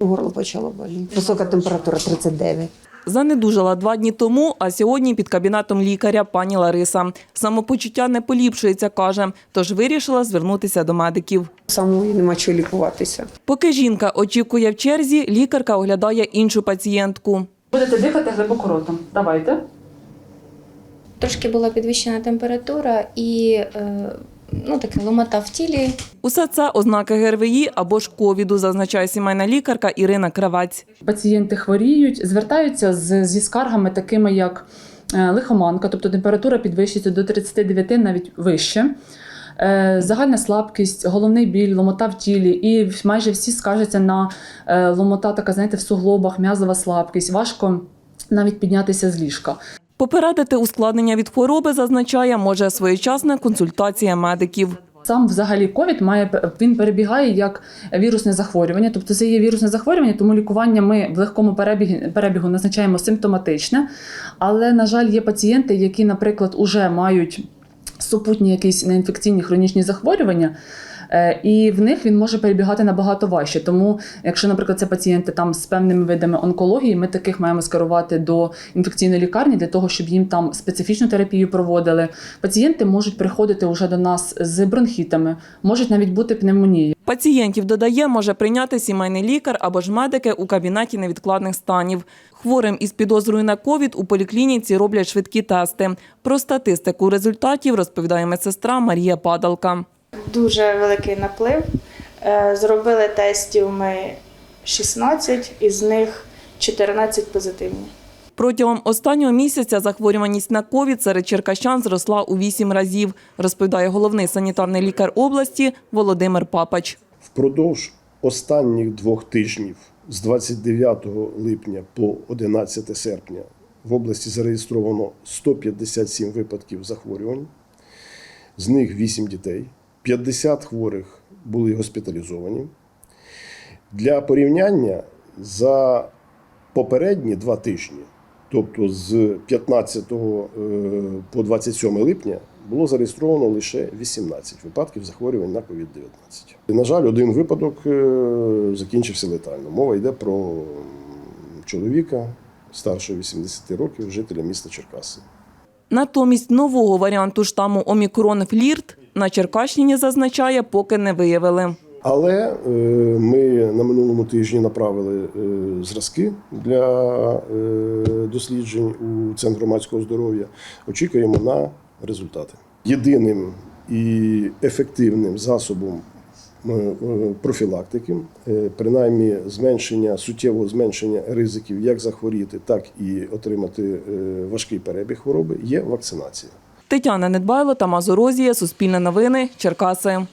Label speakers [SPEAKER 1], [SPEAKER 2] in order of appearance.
[SPEAKER 1] Горло почало боліти. Висока температура 39.
[SPEAKER 2] Занедужала два дні тому, а сьогодні під кабінетом лікаря пані Лариса. Самопочуття не поліпшується, каже, тож вирішила звернутися до медиків.
[SPEAKER 1] Самої нема чого лікуватися.
[SPEAKER 2] Поки жінка очікує в черзі, лікарка оглядає іншу пацієнтку.
[SPEAKER 3] Будете дихати глибоко ротом. Давайте.
[SPEAKER 4] Трошки була підвищена температура і е, ну, таке ломота в тілі.
[SPEAKER 2] Усе це ознаки ГРВІ або ж ковіду, зазначає сімейна лікарка Ірина Кравець.
[SPEAKER 3] Пацієнти хворіють, звертаються з, зі скаргами, такими як е, лихоманка, тобто температура підвищується до 39, навіть вище. Е, Загальна слабкість, головний біль, ломота в тілі, і майже всі скаржаться на е, ломота, така знаєте, в суглобах, м'язова слабкість. Важко навіть піднятися з ліжка.
[SPEAKER 2] Попередити ускладнення від хвороби, зазначає, може своєчасна консультація медиків.
[SPEAKER 3] Сам взагалі ковід має він перебігає як вірусне захворювання, тобто це є вірусне захворювання, тому лікування ми в легкому перебігі, перебігу назначаємо симптоматичне. Але, на жаль, є пацієнти, які, наприклад, уже мають супутні якісь неінфекційні хронічні захворювання. Е, І в них він може перебігати набагато важче. Тому, якщо, наприклад, це пацієнти там з певними видами онкології, ми таких маємо скерувати до інфекційної лікарні для того, щоб їм там специфічну терапію проводили. Пацієнти можуть приходити вже до нас з бронхітами, можуть навіть бути пневмонії.
[SPEAKER 2] Пацієнтів додає, може прийняти сімейний лікар або ж медики у кабінеті невідкладних станів. Хворим із підозрою на ковід у поліклініці роблять швидкі тести. Про статистику результатів розповідає медсестра Марія Падалка.
[SPEAKER 5] Дуже великий наплив. Е, Зробили тестів ми 16, із них 14 позитивні.
[SPEAKER 2] Протягом останнього місяця захворюваність на ковід серед черкащан зросла у вісім разів, розповідає головний санітарний лікар області Володимир Папач.
[SPEAKER 6] Впродовж останніх двох тижнів з 29 липня по 11 серпня в області зареєстровано 157 випадків захворювань, з них 8 дітей, 50 хворих були госпіталізовані. Для порівняння за попередні два тижні, тобто з 15 е, по 27 липня, було зареєстровано лише 18 випадків захворювань на COVID-19. І, На жаль, один випадок е, закінчився летально. Мова йде про чоловіка старшого 80 років, жителя міста Черкаси.
[SPEAKER 2] Натомість нового варіанту штаму Омікрон Флірт на Черкащині зазначає, поки не виявили.
[SPEAKER 6] Але е, ми на минулому тижні направили е, зразки для е, досліджень у Центр громадського здоров'я. Очікуємо на результати. Єдиним і ефективним засобом профілактики, принаймні зменшення суттєвого зменшення ризиків як захворіти, так і отримати важкий перебіг хвороби, є вакцинація.
[SPEAKER 2] Тетяна Недбайло, Тамаз Орозія, Суспільне новини, Черкаси.